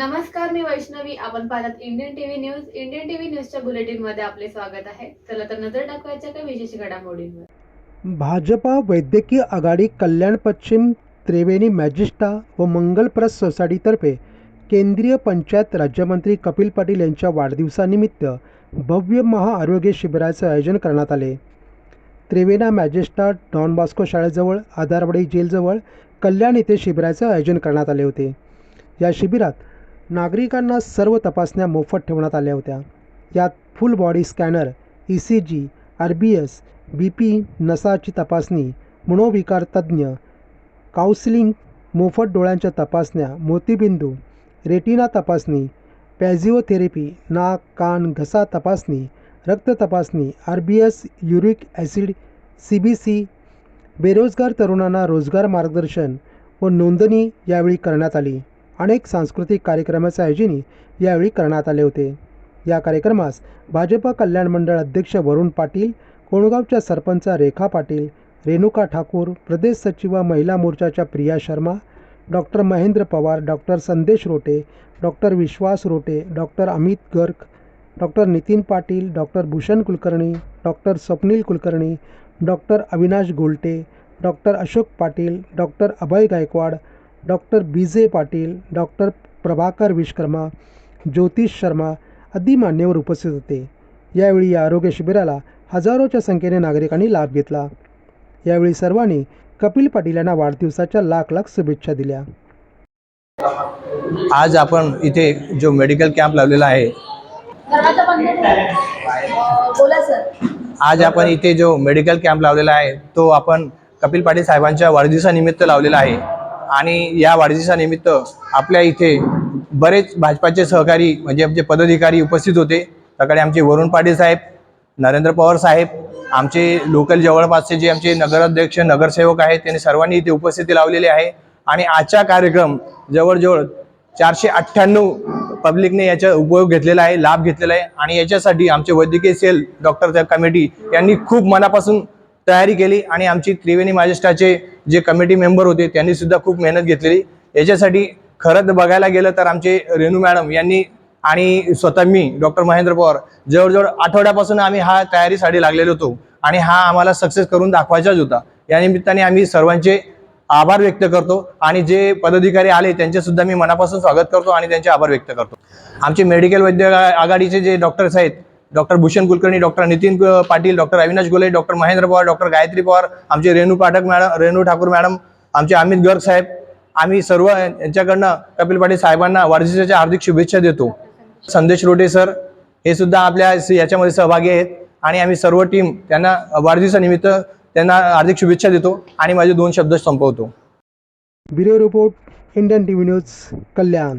नमस्कार मी वैष्णवी. आपण पाहतात Indian TV news Indian TV न्यूजच्या बुलेटिनमध्ये आपले स्वागत आहे. चला तर नजर टाकवायच्या काही विशेष घडामोडींवर. भाजपा वैद्यकीय आघाडी कल्याण पश्चिम त्रिवेणी मॅजिस्टा व मंगलप्रस सोसायटीतर्फे केंद्रीय पंचायत राज्यमंत्री कपिल पाटील यांच्या वाढदिवसानिमित्त भव्य महाआरोग्य शिबिराचे आयोजन करण्यात आले. त्रिवेणा मॅजिस्टा डॉन बॉस्को शाळेजवळ आधारवाडी जेलजवळ कल्याण येथे शिबिराचे आयोजन करण्यात आले होते. या शिबिरात नागरिकांना सर्व तपासण्या मोफत ठेवण्यात आल्या होत्या. यात full body scanner E C G R B S B P नसाची तपासणी मनोविकार तज्ज्ञ काउन्सिलिंग मोफत डोळ्यांच्या तपासण्या मोतीबिंदू रेटिना तपासणी पॅझिओथेरपी नाक कान घसा तपासणी रक्त तपासणी R B S uric acid C B C बेरोजगार तरुणांना रोजगार मार्गदर्शन व नोंदणी यावेळी करण्यात आली. अनेक सांस्कृतिक कार्यक्रमाचे आयोजन यावेळी करण्यात आले होते. या कार्यक्रमास भाजपा कल्याण मंडळ अध्यक्ष वरुण पाटील कोणगावच्या सरपंच रेखा पाटील रेणुका ठाकूर प्रदेश सचिव महिला मोर्चाच्या Priya Sharma doctor Mahendra Pawar doctor Sandesh Rote doctor Vishwas Rote doctor Amit Garg doctor Nitin Patil doctor Bhushan Kulkarni doctor Swapnil Kulkarni doctor Avinash Golte doctor Ashok Patil doctor Abhay Gaikwad doctor B J Patil doctor Prabhakar Vishwakarma ज्योतिष शर्मा आदी मान्यवर उपस्थित होते. यावेळी या आरोग्य शिबिराला हजारोच्या संख्येने नागरिकांनी लाभ घेतला. यावेळी सर्वांनी कपिल पाटील यांना वाढदिवसाच्या लाख लाख शुभेच्छा दिल्या. आज आपण इथे जो मेडिकल कॅम्प लावलेला आहे आज आपण इथे जो मेडिकल कॅम्प लावलेला आहे तो आपण कपिल पाटील साहेबांच्या वाढदिवसानिमित्त लावलेला आहे. आणि या वाढदिवसानिमित्त आपल्या इथे बरेच भाजपाचे सहकारी म्हणजे आमचे पदाधिकारी उपस्थित होते. सकाळी आमचे वरुण पाटील साहेब नरेंद्र पवार साहेब आमचे लोकल जवळपासचे जे आमचे नगराध्यक्ष नगरसेवक आहेत त्यांनी सर्वांनी इथे उपस्थिती लावलेली आहे. आणि आजचा कार्यक्रम जवळजवळ चारशे अठ्ठ्याण्णव पब्लिकने याचा उपयोग घेतलेला आहे लाभ घेतलेला आहे. आणि याच्यासाठी आमचे वैद्यकीय सेल डॉक्टर कमिटी यांनी खूप मनापासून तयारी केली. आणि आमची त्रिवेणी मॅजिस्ट्राचे जे कमिटी मेंबर होते त्यांनी सुद्धा खूप मेहनत घेतलेली. याच्यासाठी खरंच बघायला गेलं तर आमचे रेणू मॅडम यांनी आणि स्वतः मी डॉक्टर महेंद्र पवार जवळजवळ आठवड्यापासून आम्ही हा तयारीसाठी लागलेलो होतो आणि हा आम्हाला सक्सेस करून दाखवायचाच होता. या निमित्ताने आम्ही सर्वांचे आभार व्यक्त करतो आणि जे पदाधिकारी आले त्यांचे सुद्धा मी मनापासून स्वागत करतो आणि त्यांचे आभार व्यक्त करतो. आमचे मेडिकल वैद्य आघाडीचे जे डॉक्टर्स आहेत doctor Bhushan Kulkarni doctor Nitin Patil doctor Avinash Gole doctor Mahendra Pawar doctor Gayatri Pawar आमचे रेणू पाठक मॅडम रेणू ठाकूर मॅडम आमचे अमित गर्ग साहेब आम्ही सर्व यांच्याकडनं कपिल पाटील साहेबांना वाढदिवसाच्या हार्दिक शुभेच्छा देतो. संदेश रोटे सर हे सुद्धा आपल्या याच्यामध्ये सहभागी आहेत आणि आम्ही सर्व टीम त्यांना वाढदिवसानिमित्त त्यांना हार्दिक शुभेच्छा देतो आणि माझे दोन शब्द संपवतो. Bureau report Indian T V news Kalyan.